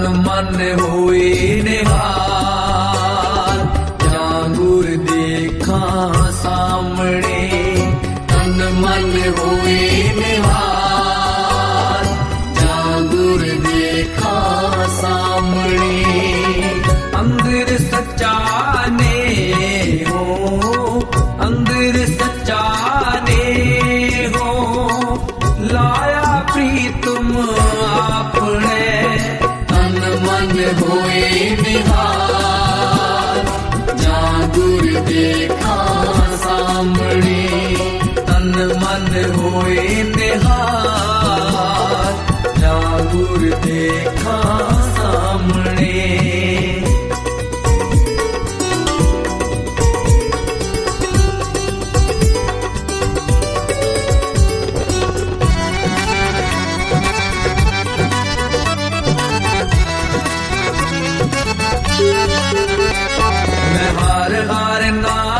ਤਨ ਮਨ ਹੋਏ ਨਿਹਾਲ ਹੋਏ ਨਿਹਾਲ ਜਾਗੁਰ ਦੇਖਾਂ ਸਾਹਮਣੇ ਤਨ ਮਨ ਹੋਏ ਨਿਹਾਲ ਜਾਂ ਗੁਰ ਦੇਖਾਂ ਸਾਹਮਣੇ। ਮੈਂ ਹਰ ਹਰ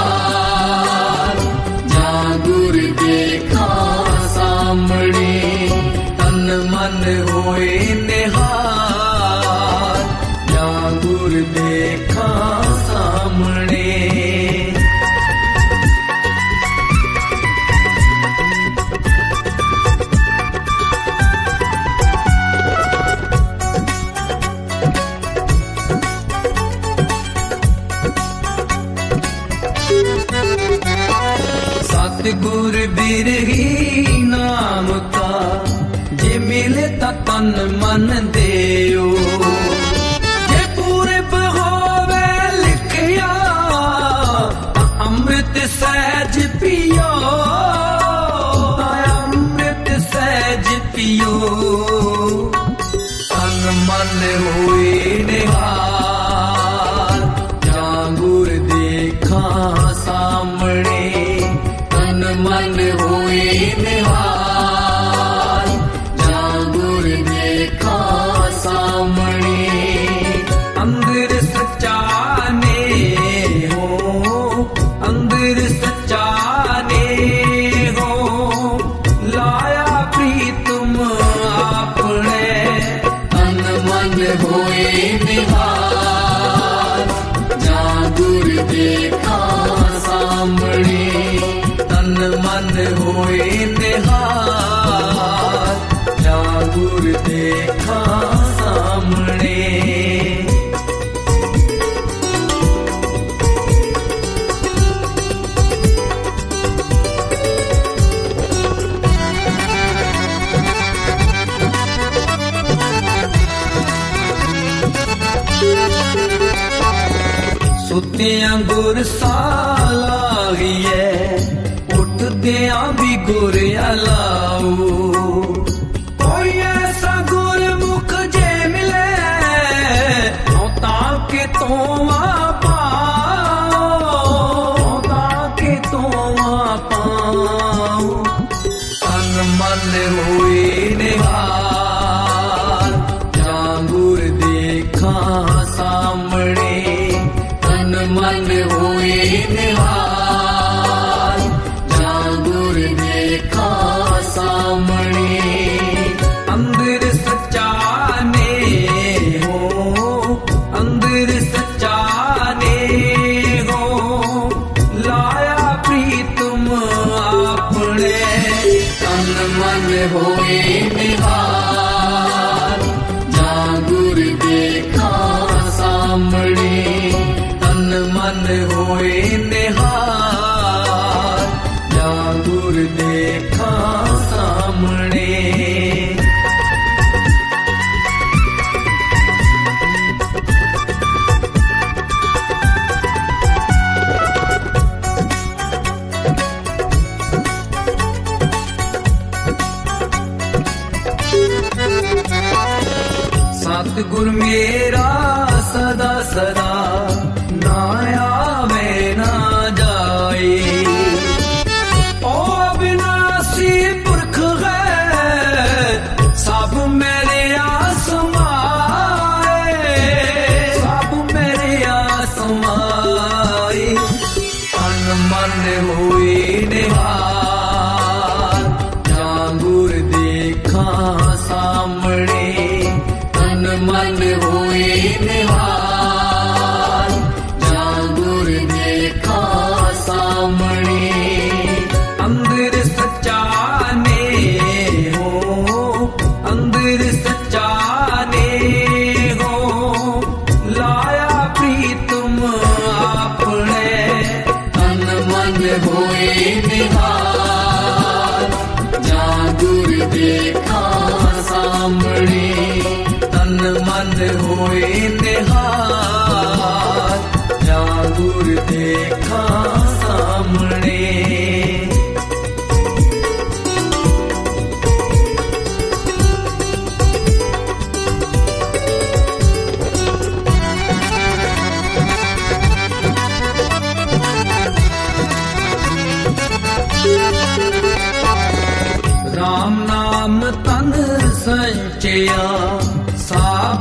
ਜਾਂ ਦੇਖਾਂ ਸਾਹਮਣੇ। ਸਤਿਗੁਰ ਬਿਰਹੀ ਨਾਮ ਕਾ ਜੇ ਮਿਲੇ ਤਾਂ ਤਨ ਮਨ ਦੇ ਅੰਮ੍ਰਿਤ ਸਹਿਜ ਪੀਓ ਨਿਹਾਲ ਜਾਂ ਗੁਰ ਦੇਖਾਂ ਸਾਹਮਣੇ। ਸੁੱਤਿਆਂ ਗੁਰ ਸਾਲਾਹੀਏ ਉੱਠਦਿਆਂ ਵੀ ਗੁਰ ਲਾਓ। ਕੋਈ ਐਸਾ ਗੁਰਮੁਖ ਜੇ ਮਿਲੇ ਹਉ ਤਾਂ ਕਿ ਤੋਵਾ ਪਾਓ। ਹਉ ਤਾਂ ਕਿ ਤੋਵਾ ਪਾਓ। ਤਨ ਮਨ ਹੋਏ ਨਿਹਾਲ ਜਾਂ ਗੁਰ ਦੇਖਾਂ ਸਾਹਮਣੇ ਤਨ ਮਨ ਹੋਏ ਤਨ ਮਨ ਹੋਏ ਨਿਹਾਲ ਜਾਂ ਗੁਰ ਦੇਖਾਂ ਸਾਹਮਣੇ। ਸਤਿਗੁਰ ਮੇਰਾ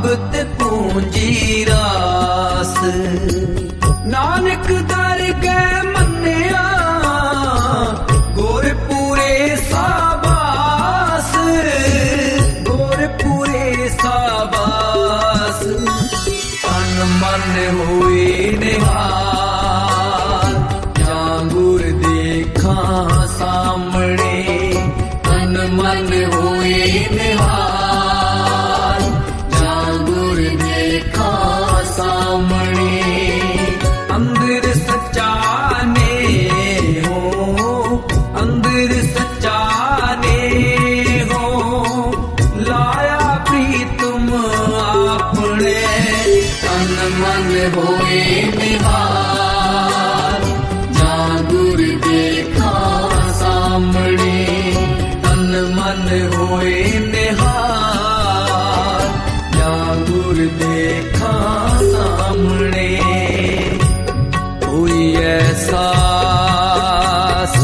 ਸਾਬਤ ਪੂੰਜੀ ਰਾਸ। ਨਾਨਕ ਦਰ ਕੇ ਮੰਨਿਆ ਗੁਰ ਪੂਰੇ ਸਾਬਾਸ। ਗੁਰ ਪੂਰੇ ਸਾਬਾਸ, ਤਨ ਮਨ ਹੋਏ ਨਿਹਾਲ। ਜਾਂ ਗੁਰ ਦੇਖਾਂ ਸਾਹਮਣੇ, ਤਨ ਮਨ ਹੋਏ ਨਿਹਾਲ।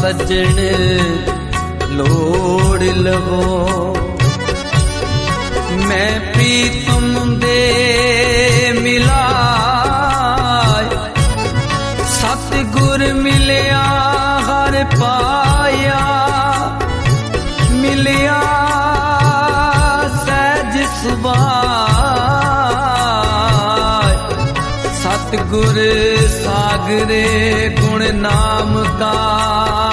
ਸੱਜਣ ਲੋੜ ਲਵੋ। ਮੈਂ ਪ੍ਰੀਤਮ ਦੇ ਮਿਲਾਏ। ਸਤਿਗੁਰ ਮਿਲਿਆ, ਹਰ ਪਾਇਆ। ਮਿਲਿਆ ਸਹਿਜ ਸੁਭਾਏ ਸਤਿਗੁਰ ਸਾਗਰੇ ਗੁਣ ਨਾਮ ਕਾ